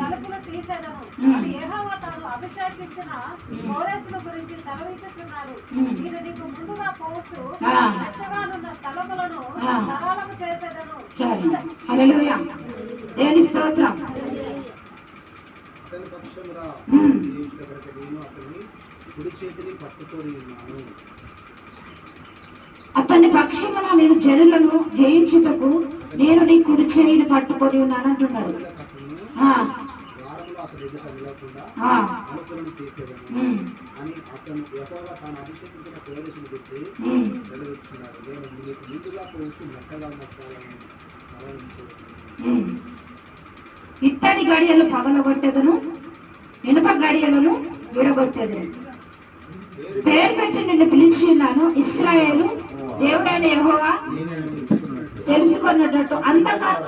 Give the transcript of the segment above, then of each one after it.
తలుపులు తీసేదను అది యెహోవా తాను అభిషేకించిన కోరేసుల గురించి సెలవిస్తున్నాడు నేను నీకు ముందుగా పోవచ్చు. స్థలములను. సరళము చేసేదను. దేని స్తోత్రం. అతని. దగ్గరకు నేను అతని కుడి చేతిని పట్టుకొని ఉన్నాను. అతని పక్షమున నేను జనులను జయించుటకు నేను నీ కుడి చేయిని పట్టుకొని ఉన్నాను అంటున్నాడు. గొర్రెల కట్టును ఆ, ద్వారములో అతని ఎదుట నిలవకుండా ఆ, అనుకులను తీసేదను. ఉమ్, అని అతను యెహోవా తాను అభిషేకించిన కోరేసుని గురించి ఉమ్. సెలవిస్తున్నాడు నేను నీకు ముందుగా పోవచ్చు మెత్తగా ఉన్న స్థలాలను సవరించేదను. ఉమ్. ఇత్తడి గడియలు పగలగొట్టేదను ఇనుప గడియలను విడగొట్టేదను. పేరు పెట్టి నిన్ను పిలిచి ఉన్నాను ఇస్రాయేలు దేవుడైన యెహోవా తెలుసుకున్నట్టు అంధకార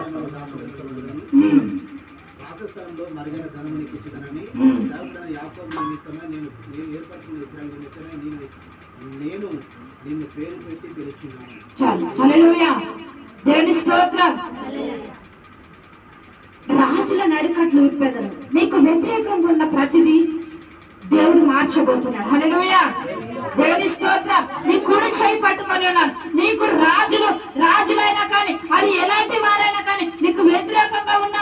వాసస్థలంలో మరిగిన ధనము నీకు ఇచ్చిదనని మ్మ్. సేవకుడైన యాకోబు నిమిత్తమై నేను నేను ఏర్పరచిన ఇస్రాయేల్ నిమిత్తమై నేను నేను నిన్ను పేరు పెట్టి పిలుచున్నాను దేవుని స్తోత్రం. రాజుల నడికట్లు విప్పేదను నీకు వ్యతిరేకంగా ఉన్న ప్రతిదీ దేవుడు మార్చబోతున్నాడు. హల్లెలూయా. దేవుని స్తోత్రం. నీ కుడి చేయి పట్టుకొని ఉన్నాను. నీకు రాజులు రాజులైనా కానీ అది ఎలాంటి వారైనా కానీ నీకు వ్యతిరేకంగా ఉన్నవారిని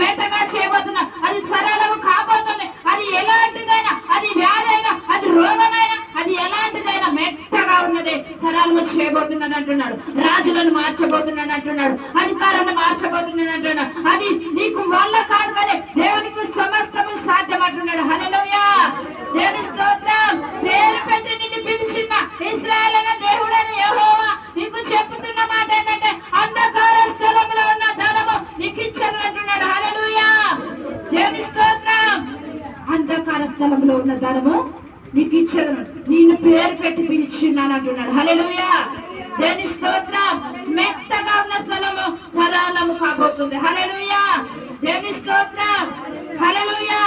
మెత్తగా మెట్టగా చేయబోతున్నా. అది సరళము కాబోతుంది. అది ఎలాంటిదైనా అది వ్యాధైనా అది రోగమైనా అది ఎలాంటిదైనా మెత్తగా ఉన్నది. సరళము చేయబోతున్నాను అంటున్నాడు. రాజులను మార్చబోతున్నాను అంటున్నాడు. అధికారాన్ని మార్చబోతున్నాను అంటున్నాడు. అది నీకు వల్ల కాదు కానీ దేవునికి సమస్తము సాధ్యం అంటున్నాడు హల్లెలూయా స్థలంలో ఉన్న ధనము నీకు ఇచ్చేది నేను పేరు పెట్టి పిలిచిన్నాను అంటున్నాడు. హలెలుయా దేని స్తోత్రం? మెత్తగా ఉన్న స్థలము సదానము కాబోతుంది. హలెలుయా దేని స్తోత్రం? హలెలుయా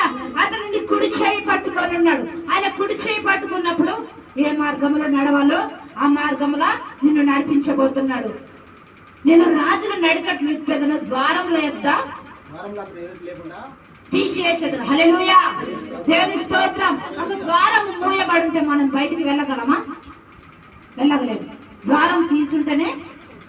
అతను నీ కుడి చేయి పట్టుకొని ఉన్నాడు. ఆయన కుడి చేయి పట్టుకున్నప్పుడు ఏ మార్గంలో నడవాలో ఆ మార్గంలో నిన్ను నడిపించబోతున్నాడు. నేను రాజుల నడికట్టు విప్పేదను ద్వారంలో లేదా వారంలో హలెలుయా దేవుని స్తోత్రం. ఒక ద్వారం మూయబడుంటే మనం బయటికి వెళ్ళగలమా? వెళ్ళగలేము. ద్వారం తీసుంటేనే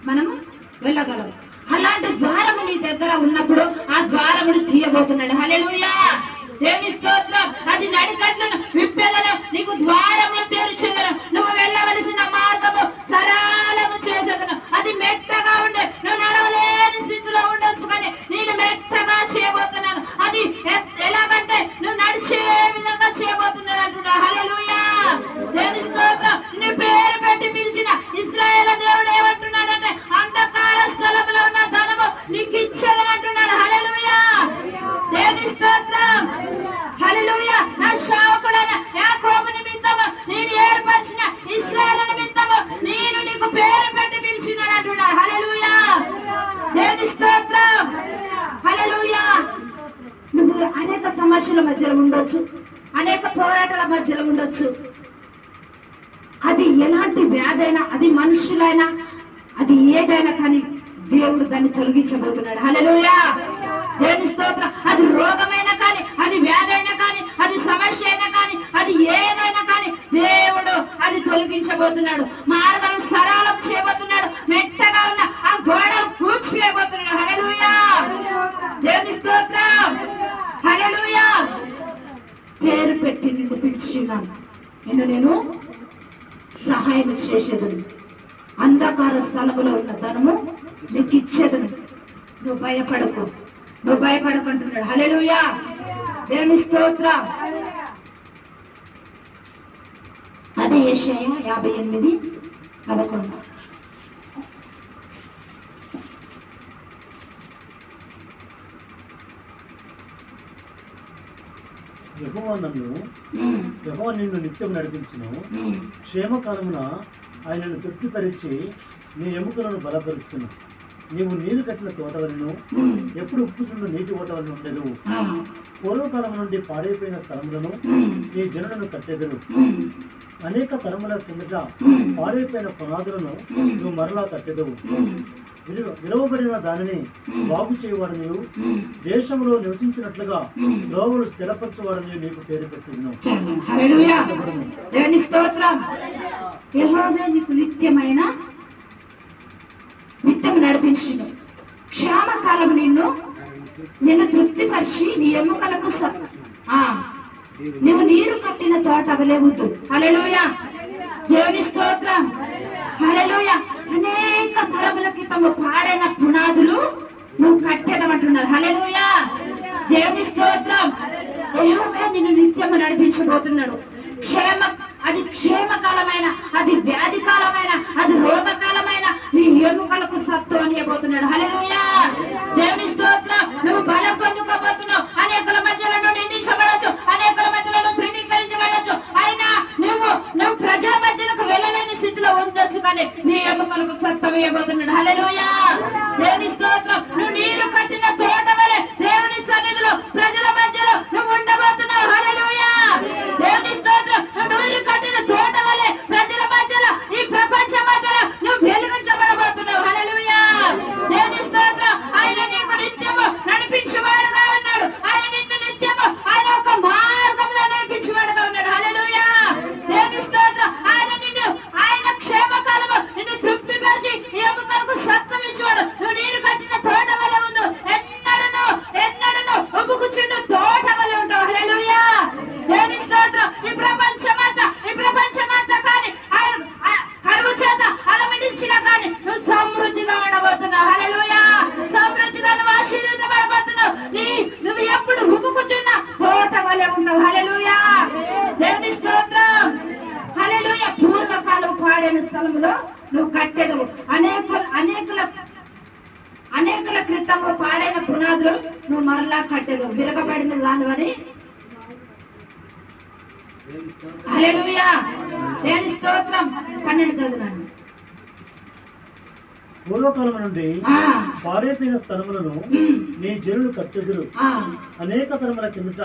మనము వెళ్ళగలం. అలాంటి ద్వారము నీ దగ్గర ఉన్నప్పుడు ఆ ద్వారమును తీయబోతున్నాడు. హలెలుయా దేవుని స్తోత్రం. అది నడికట్లను విప్పెదను. నీకు ద్వారములు తెరుచుదను నువ్వు వెళ్ళవలసిన దేవుని స్తోత్రం. హల్లెలూయా. నువ్వు అనేక సమస్యల మధ్యలో ఉండొచ్చు. అనేక పోరాటాల మధ్యలో ఉండొచ్చు. అది ఎలాంటి వ్యాధైనా అది మనుషులైనా అది ఏదైనా కానీ దేవుడు దాన్ని తొలగించబోతున్నాడు. హల్లెలూయా. దేవుని స్తోత్రం. అది రోగమైనా కానీ అది వ్యాధైనా కానీ అది సమస్య అయినా కానీ అది ఏదైనా కానీ దేవుడు అది తొలగించబోతున్నాడు. పేరు పెట్టి నిన్ను పిలిచిన్నాను నిన్ను నేను సహాయం చేసేదను. అంధకార స్థలములో ఉన్న ధనము నీకు ఇచ్చేదను నువ్వు భయపడకు. నువ్వు భయపడకుంటున్నాడు. హలెలుయా దేవుని స్తోత్ర. అదే ఏషయ యాభై ఎనిమిది పదకొండు. యెహోవా నన్ను ఉమ్, యెహోవా నిన్ను నిత్యం నడిపించును. క్షేమకాలమున ఆయనను తృప్తిపరిచి నీ ఎముకలను బలపరుచును. నీవు నీరు కట్టిన తోటవలను ఎప్పుడు ఉప్పుచుండు నీటి ఓటవలను ఉండదు పూర్వకాలం నుండి పాడైపోయిన స్థలములను నీ జనులను కట్టెదరు. అనేక తరముల కిందట పాడైపోయిన పునాదులను నువ్వు మరలా కట్టెదవు. విలువబడిన దానిని బాగు చేయవాడని దేశంలో నివసించినట్లుగా. ద్రోవులు స్థిరపరచవాడని నీకు పేరు పెట్టిను చదవండి. హల్లెలూయా. దేవుని స్తోత్రం. యెహోవా నీకు నిత్యమైన నిత్యం నడిపించిండు క్షేమకాలం నిన్ను నిన్ను తృప్తిపరిచి నీ ఎముకలకు స- ఆ, నువ్వు నీరు కట్టిన తోట అవలేవద్దు హల్లెలూయా. దేవుని స్తోత్రం. హల్లెలూయా. అనేక తరముల క్రితము పాడైన పునాదులు నువ్వు కట్టేదమంటున్నారు. హలెలుయా దేవుని స్తోత్రం. యెహోవా నిన్ను నిత్యము నడిపించబోతున్నాడు. క్షేమ అది క్షేమకాలమైన అది వ్యాధి నువ్వు కట్టెదవు అనేక అనేకుల అనేకుల క్రితము పాడైన పునాదులు నువ్వు మరలా కట్టెదవు విరగబడిన దానివని. హల్లెలూయా. దేవుని స్తోత్రం. పన్నెండు చదువునాను పూర్వకాలం నుండి పాడైపోయిన స్థలములను నీ జనులు కట్టెదురు. అనేక తరముల కిందట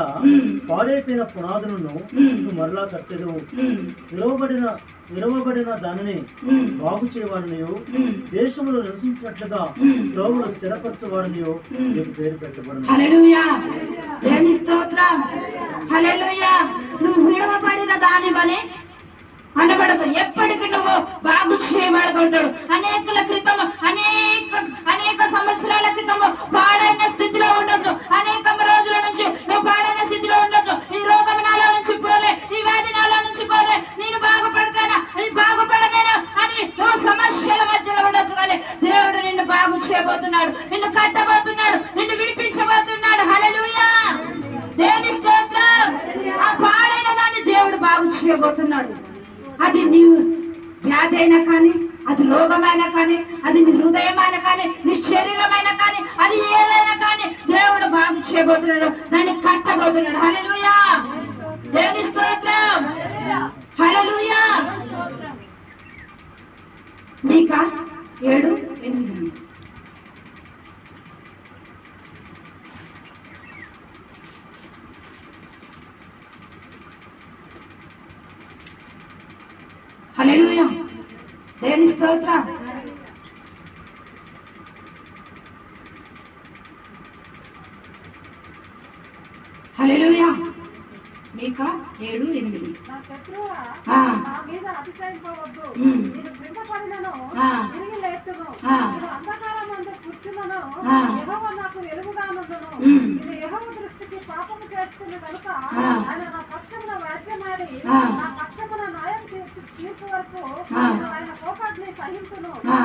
పాడైపోయిన పునాదులను మరలా కట్టెదు ఉమ్, విలువబడిన విలువబడిన దానిని బాగు చేయవాడని ఉమ్, దేశంలో నివసించినట్లుగా ఉమ్. ద్రోవులు స్థిరపరచవాడని ఉమ్. నీకు పేరు హల్లెలూయా. నువ్వు విడవబడిన దాని వలె అనబడదు. ఎప్పటికి నువ్వు బాగు చేయబడుతూ ఉంటాడు. అనేకుల క్రితం అనేక అనేక సంవత్సరాల క్రితం పాడైన స్థితిలో ఉండొచ్చు. అనేక రోజుల నుంచి నువ్వు పాడైన స్థితిలో ఉండొచ్చు. ఈ రోగం నాలో నుంచి పోలే ఈ వ్యాధి నాలో నుంచి పోలే. నేను బాగుపడతానా? నేను బాగుపడలేనా? అని నువ్వు సమస్యల మధ్యలో ఉండొచ్చు కానీ దేవుడు నిన్ను బాగు చేయబోతున్నాడు. నిన్ను కట్టబోతున్నాడు. నిన్ను విడిపించబోతున్నాడు. హలలుయా దేవుని స్తోత్రం. ఆ పాడైన దాన్ని దేవుడు బాగు చేయబోతున్నాడు. అది నీ వ్యాధి అయినా కానీ అది రోగమైనా కానీ అది నీ హృదయమైన కానీ నీ శరీరమైన కానీ అది ఏదైనా కానీ దేవుడు బాగు చేయబోతున్నాడు దాన్ని కట్టబోతున్నాడు. హలలుయా దేవుని స్తోత్రం! హలలుయా మీకా? ఏడు ఎనిమిది హల్లెలూయా దేవుని స్తోత్రం హల్లెలూయా మీకా ఏడు ఎనిమిది నా శత్రువా ఆ. నా మీద అతిశయింపవద్దు ఉమ్. నేను క్రింద పడినను ఆ. తిరిగి లేస్తును ఆ. నేను అంధకారం అందు కూర్చున్నను ఆ. యెహోవా నాకు వెలుగుగానుండును ఉమ్. ఇది యెహోవ దృష్టికి పాపము చేస్తున్న కనుక. ఆయన నా పక్షమున వ్యాజ్యమాడి. నా పక్షమున న్యాయం తీర్పు వరకు ఆ.